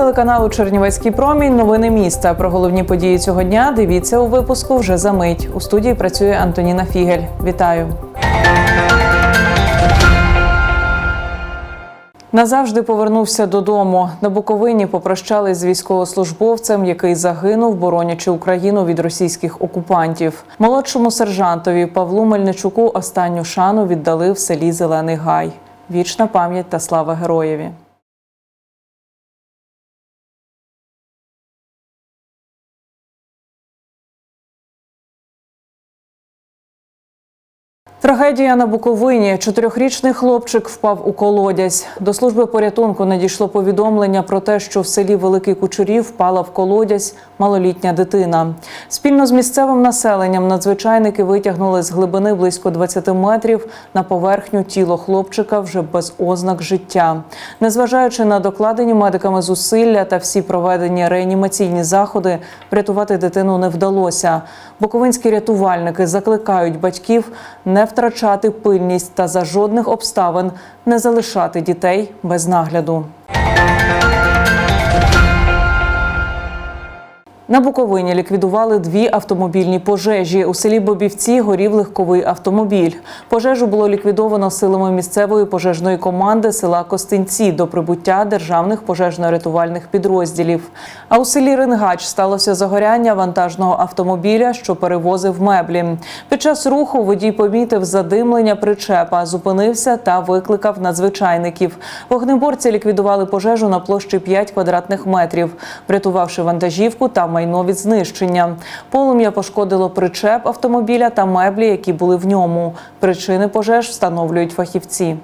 телеканалу Чернівецький промінь. Новини міста. Про головні події цього дня дивіться у випуску вже за мить. У студії працює Антоніна Фігель. Вітаю. Назавжди повернувся додому. На Буковині попрощались з військовослужбовцем, який загинув, боронячи Україну від російських окупантів. Молодшому сержантові Павлу Мельничуку останню шану віддали в селі Зелений Гай. Вічна пам'ять та слава героєві. Трагедія на Буковині. Чотирьохрічний хлопчик впав у колодязь. До служби порятунку надійшло повідомлення про те, що в селі Великий Кучурів впала в колодязь малолітня дитина. Спільно з місцевим населенням надзвичайники витягнули з глибини близько 20 метрів на поверхню тіло хлопчика вже без ознак життя. Незважаючи на докладені медиками зусилля та всі проведені реанімаційні заходи, врятувати дитину не вдалося. Буковинські рятувальники закликають батьків не втрачати пильність та за жодних обставин не залишати дітей без нагляду. На Буковині ліквідували дві автомобільні пожежі. У селі Бобівці горів легковий автомобіль. Пожежу було ліквідовано силами місцевої пожежної команди села Костинці до прибуття державних пожежно-рятувальних підрозділів. А у селі Рингач сталося загоряння вантажного автомобіля, що перевозив меблі. Під час руху водій помітив задимлення причепа, зупинився та викликав надзвичайників. Вогнеборці ліквідували пожежу на площі 5 квадратних метрів, врятувавши вантажівку та майно від знищення. Полум'я пошкодило причеп автомобіля та меблі, які були в ньому. Причини пожеж встановлюють фахівці.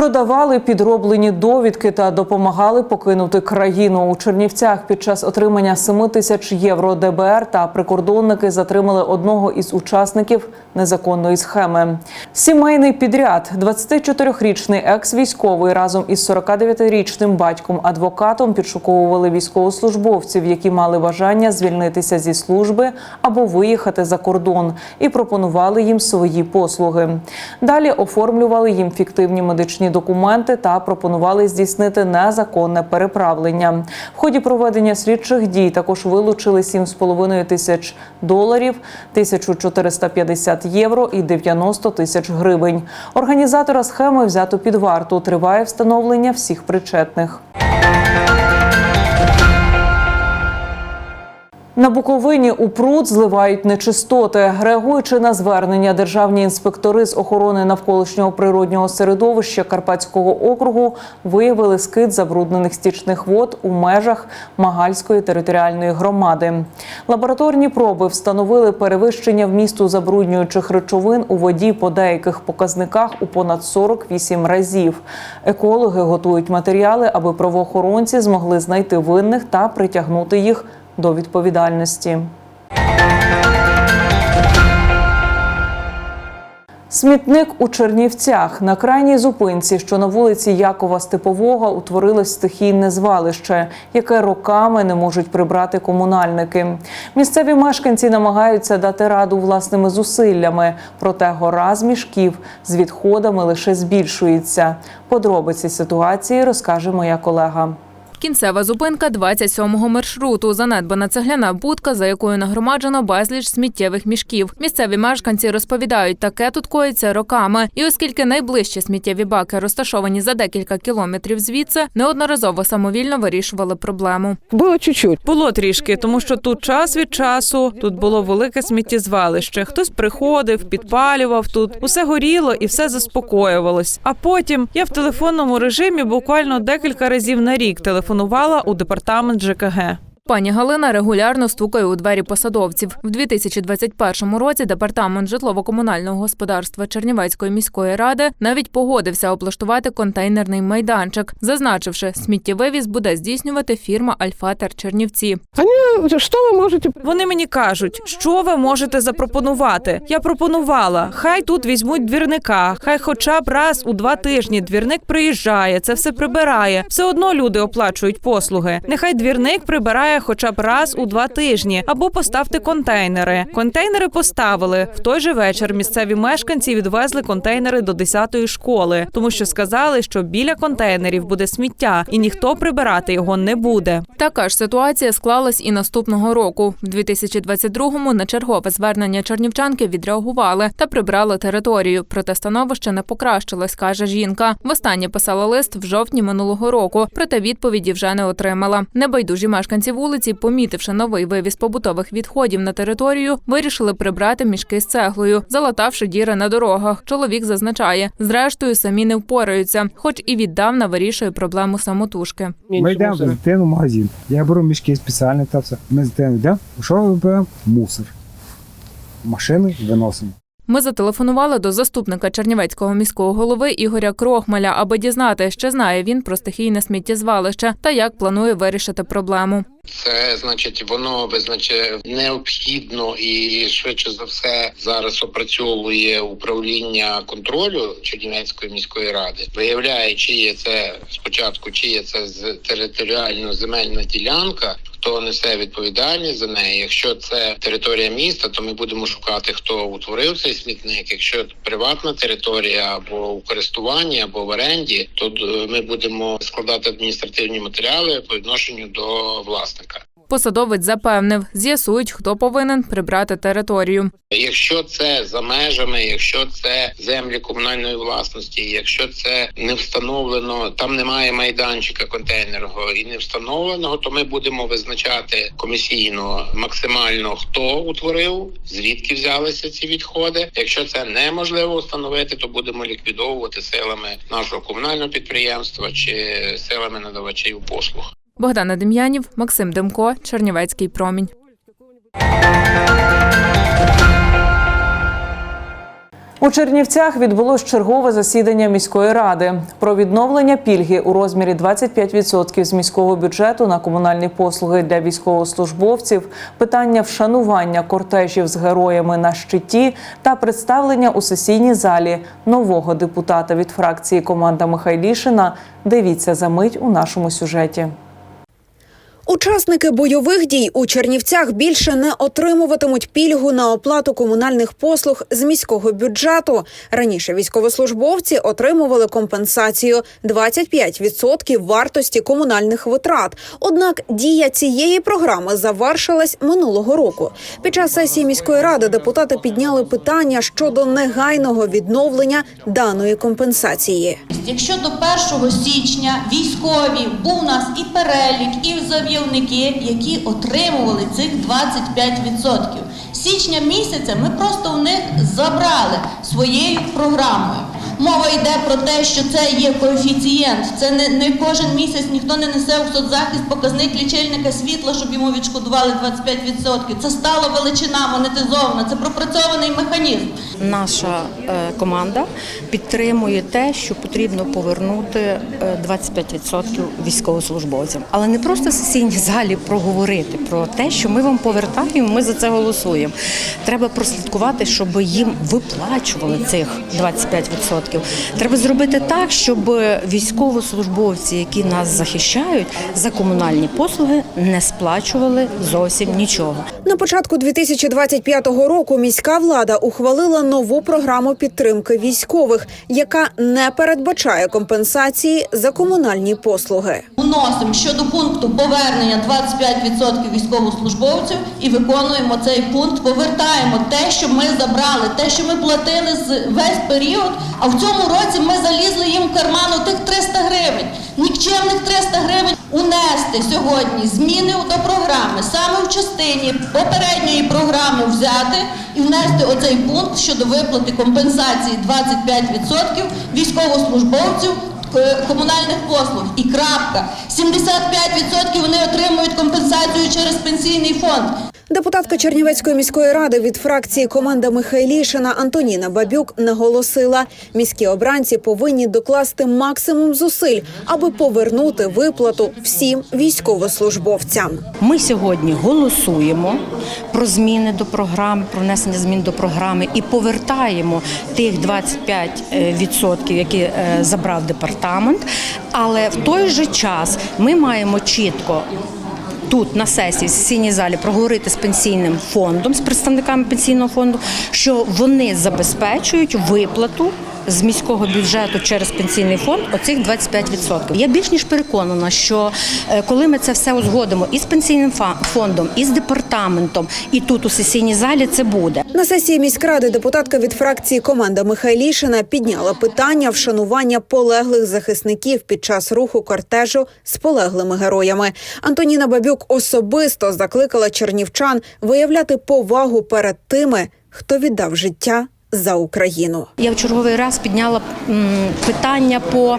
Продавали підроблені довідки та допомагали покинути країну у Чернівцях. Під час отримання 7 тисяч євро ДБР та прикордонники затримали одного із учасників незаконної схеми. Сімейний підряд 24-річний екс-військовий разом із 49-річним батьком-адвокатом підшуковували військовослужбовців, які мали бажання звільнитися зі служби або виїхати за кордон, і пропонували їм свої послуги. Далі оформлювали їм фіктивні медичні документи та пропонували здійснити незаконне переправлення. В ході проведення слідчих дій також вилучили 7,5 тисяч доларів, 1450 євро і 90 тисяч гривень. Організатора схеми взято під варту. Триває встановлення всіх причетних. На Буковині у пруд зливають нечистоти. Реагуючи на звернення, державні інспектори з охорони навколишнього природнього середовища Карпатського округу виявили скид забруднених стічних вод у межах Магальської територіальної громади. Лабораторні проби встановили перевищення вмісту забруднюючих речовин у воді по деяких показниках у понад 48 разів. Екологи готують матеріали, аби правоохоронці змогли знайти винних та притягнути їх до відповідальності. Смітник у Чернівцях на крайній зупинці, що на вулиці Якова Степового, утворилось стихійне звалище, яке роками не можуть прибрати комунальники. Місцеві мешканці намагаються дати раду власними зусиллями, проте гора з мішків з відходами лише збільшується. Подробиці ситуації розкаже моя колега. Кінцева зупинка 27-го маршруту. Занедбана цегляна будка, за якою нагромаджено безліч сміттєвих мішків. Місцеві мешканці розповідають, таке тут коїться роками. І оскільки найближчі сміттєві баки розташовані за декілька кілометрів звідси, неодноразово самовільно вирішували проблему. Було чуть-чуть. Було трішки, тому що тут час від часу тут було велике сміттєзвалище. Хтось приходив, підпалював тут, усе горіло і все заспокоювалось. А потім я в телефонному режимі буквально декілька разів на рік телефонувала у департамент ЖКГ. Пані Галина регулярно стукає у двері посадовців. В 2021 році департамент житлово-комунального господарства Чернівецької міської ради навіть погодився облаштувати контейнерний майданчик, зазначивши, сміттєвивіз буде здійснювати фірма Альфатер Чернівці. Они, что вы можете... Вони мені кажуть, що ви можете запропонувати. Я пропонувала, хай тут візьмуть двірника, хай хоча б раз у два тижні двірник приїжджає, це все прибирає. Все одно люди оплачують послуги. Нехай двірник прибирає хоча б раз у два тижні, або поставте контейнери. Контейнери поставили в той же вечір. Місцеві мешканці відвезли контейнери до 10-ї школи, тому що сказали, що біля контейнерів буде сміття, і ніхто прибирати його не буде. Така ж ситуація склалась і наступного року. В 2022-му на чергове звернення чернівчанки відреагували та прибрали територію. Проте становище не покращилось, каже жінка. Востаннє писала лист в жовтні минулого року, проте відповіді вже не отримала. Небайдужі мешканці вулиці, помітивши новий вивіз побутових відходів на територію, вирішили прибрати мішки з цеглою, залатавши діри на дорогах. Чоловік зазначає, зрештою самі не впораються, хоч і віддавна вирішує проблему самотужки. Ми йдемо з дитину в магазин. Я беру мішки спеціальні та все. Ми з дитиною йдемо. Що ми беремо? Мусор. Машини виносимо. Ми зателефонували до заступника Чернівецького міського голови Ігоря Крохмаля, аби дізнати, що знає він про стихійне сміттєзвалище та як планує вирішити проблему. Це значить, воно визначає необхідно і швидше за все зараз опрацьовує управління контролю Чернівецької міської ради. Виявляє, чи є це спочатку, чи є це територіально земельна ділянка. Хто несе відповідальність за неї? Якщо це територія міста, то ми будемо шукати, хто утворив цей смітник. Якщо приватна територія або у користуванні, або в оренді, то е, ми будемо складати адміністративні матеріали по відношенню до власника. Посадовець запевнив, з'ясують, хто повинен прибрати територію. Якщо це за межами, якщо це землі комунальної власності, якщо це не встановлено, там немає майданчика контейнерного і не встановленого, то ми будемо визначати комісійно максимально хто утворив, звідки взялися ці відходи. Якщо це неможливо встановити, то будемо ліквідовувати силами нашого комунального підприємства чи силами надавачів послуг. Богдана Дем'янів, Максим Демко, Чернівецький промінь. У Чернівцях відбулось чергове засідання міської ради про відновлення пільги у розмірі 25% з міського бюджету на комунальні послуги для військовослужбовців, питання вшанування кортежів з героями на щиті та представлення у сесійній залі нового депутата від фракції команда Михайлішина. Дивіться за мить у нашому сюжеті. Учасники бойових дій у Чернівцях більше не отримуватимуть пільгу на оплату комунальних послуг з міського бюджету. Раніше військовослужбовці отримували компенсацію 25% вартості комунальних витрат. Однак дія цієї програми завершилась минулого року. Під час сесії міської ради депутати підняли питання щодо негайного відновлення даної компенсації. Якщо до 1 січня військові був у нас і перелік, і завівники, які отримували цих 25%. З Січня місяця ми просто у них забрали своєю програмою. Мова йде про те, що це є коефіцієнт. Це не, не кожен місяць ніхто не несе у соцзахист показник лічильника світла, щоб йому відшкодували 25%. Це стала величина монетизована, це пропрацьований механізм. Наша е, команда підтримує те, що потрібно повернути е, 25% військовослужбовцям, але не просто в сесійній залі проговорити про те, що ми вам повертаємо. Ми за це голосуємо. Треба прослідкувати, щоб їм виплачували цих 25%. Треба зробити так, щоб військовослужбовці, які нас захищають за комунальні послуги, не сплачували зовсім нічого. На початку 2025 року міська влада ухвалила нову програму підтримки військових, яка не передбачає компенсації за комунальні послуги. Вносимо щодо пункту повернення 25% військовослужбовців і виконуємо цей пункт. Повертаємо те, що ми забрали, те, що ми платили з весь період. А в цьому році ми залізли їм в карман у тих 300 гривень. Нікчемних 300 гривень унести сьогодні зміни до програми, саме в частині попередньої програми взяти і внести оцей пункт щодо виплати компенсації 25% військовослужбовців е, комунальних послуг. І крапка. 75% вони отримують компенсацію через пенсійний фонд. Депутатка Чернівецької міської ради від фракції команда Михайлішина Антоніна Бабюк наголосила, міські обранці повинні докласти максимум зусиль, аби повернути виплату всім військовослужбовцям. Ми сьогодні голосуємо про зміни до програми, про внесення змін до програми і повертаємо тих 25%, які е, забрав департамент. Але в той же час ми маємо чітко тут на сесії в сесійній залі проговорити з пенсійним фондом, з представниками пенсійного фонду, що вони забезпечують виплату. З міського бюджету через пенсійний фонд оцих 25%. Я більш ніж переконана, що е, коли ми це все узгодимо і з пенсійним фондом, і з департаментом, і тут у сесійній залі це буде. На сесії міськради депутатка від фракції команда Михайлішина підняла питання вшанування полеглих захисників під час руху кортежу з полеглими героями. Антоніна Бабюк особисто закликала чернівчан виявляти повагу перед тими, хто віддав життя за Україну. Я в черговий раз підняла питання по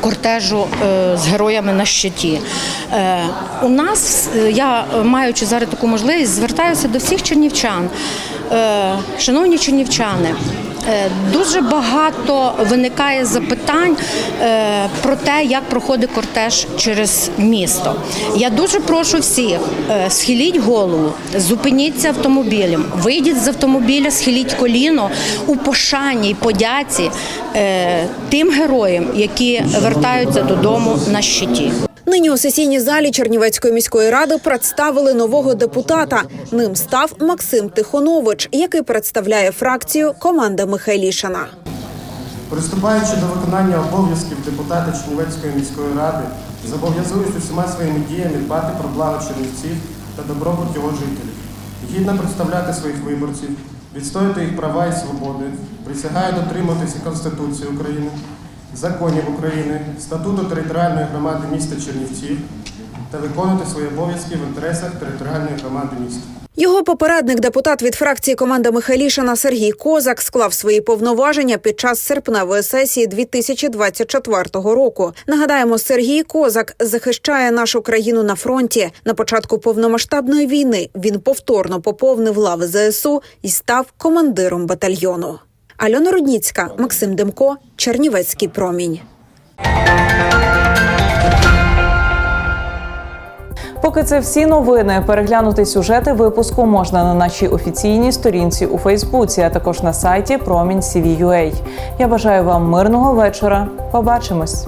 кортежу е, з героями на щиті. Е, у нас, е, я маючи зараз таку можливість, звертаюся до всіх чернівчан. Шановні чернівчани, дуже багато виникає запитань е, про те, як проходить кортеж через місто. Я дуже прошу всіх, е, схиліть голову, зупиніться автомобілем, вийдіть з автомобіля, схиліть коліно у пошані й подяці е, тим героям, які вертаються додому на щиті. Нині у сесійній залі Чернівецької міської ради представили нового депутата. Ним став Максим Тихонович, який представляє фракцію команда Михайлішина. Приступаючи до виконання обов'язків депутата Чернівецької міської ради, зобов'язуюсь усіма своїми діями дбати про благо чернівців та добробут його жителів, гідно представляти своїх виборців, відстояти їх права і свободи, присягаю дотримуватися Конституції України, законів України, статуту територіальної громади міста Чернівців та виконувати свої обов'язки в інтересах територіальної громади міста. Його попередник, депутат від фракції команда Михайлішина Сергій Козак, склав свої повноваження під час серпневої сесії 2024 року. Нагадаємо, Сергій Козак захищає нашу країну на фронті. На початку повномасштабної війни він повторно поповнив лави ЗСУ і став командиром батальйону. Альона Рудніцька, Максим Демко, Чернівецький промінь. Поки це всі новини. Переглянути сюжети випуску можна на нашій офіційній сторінці у Фейсбуці, а також на сайті Промінь Я бажаю вам мирного вечора. Побачимось.